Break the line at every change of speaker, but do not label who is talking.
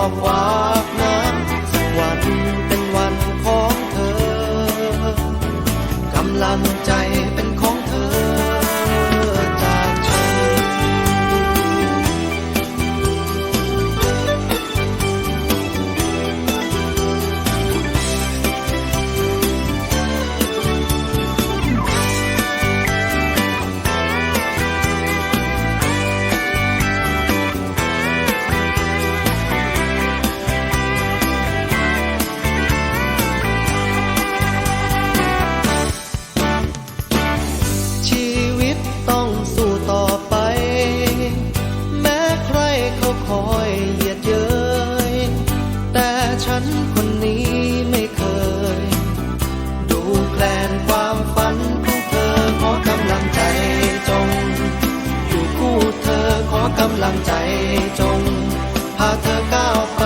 อบวากน้ำสักวันเป็นวันของเธอกำลังใจำลังใจจงพาเธอก้าวไป